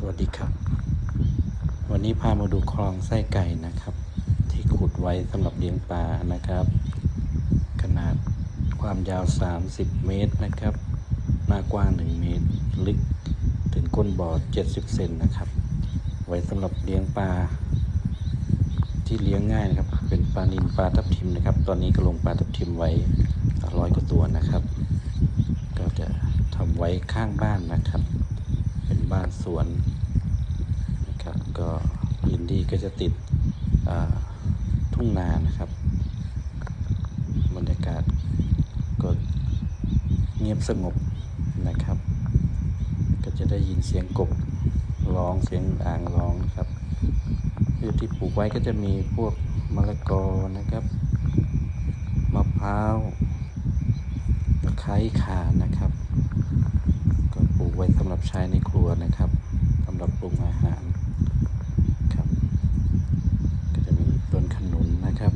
สวัสดีครับ วันนี้พามาดูคลองไส้ไก่นะครับ ที่ขุดไว้สำหรับเลี้ยงปลานะครับ ขนาดความยาว 30 เมตรนะครับ หน้ากว้าง 1 เมตร ลึกถึงก้นบ่อ 70 เซนนะครับ ไว้สำหรับเลี้ยงปลาที่เลี้ยงง่ายนะครับ เป็นปลานิลปลาทับทิมนะครับ ตอนนี้ก็ลงปลาทับทิมไว้ร้อยกว่าตัวนะครับ ก็จะทำไว้ข้างบ้านนะครับ สวนนะครับก็อินดี้ก็จะติดทุ่งนานะครับ บรรยากาศก็เงียบสงบนะครับ ก็จะได้ยินเสียงกบร้องเสียงอ่างร้องนะครับคือที่ปลูกไว้ก็จะมีพวกมะละกอนะครับมะพร้าวตะไคร้ข่านะครับ ก็ปลูกไว้สำหรับ ใช้ในครัวนะครับสำหรับปรุงอาหารครับ ก็จะมีต้นขนุนนะครับ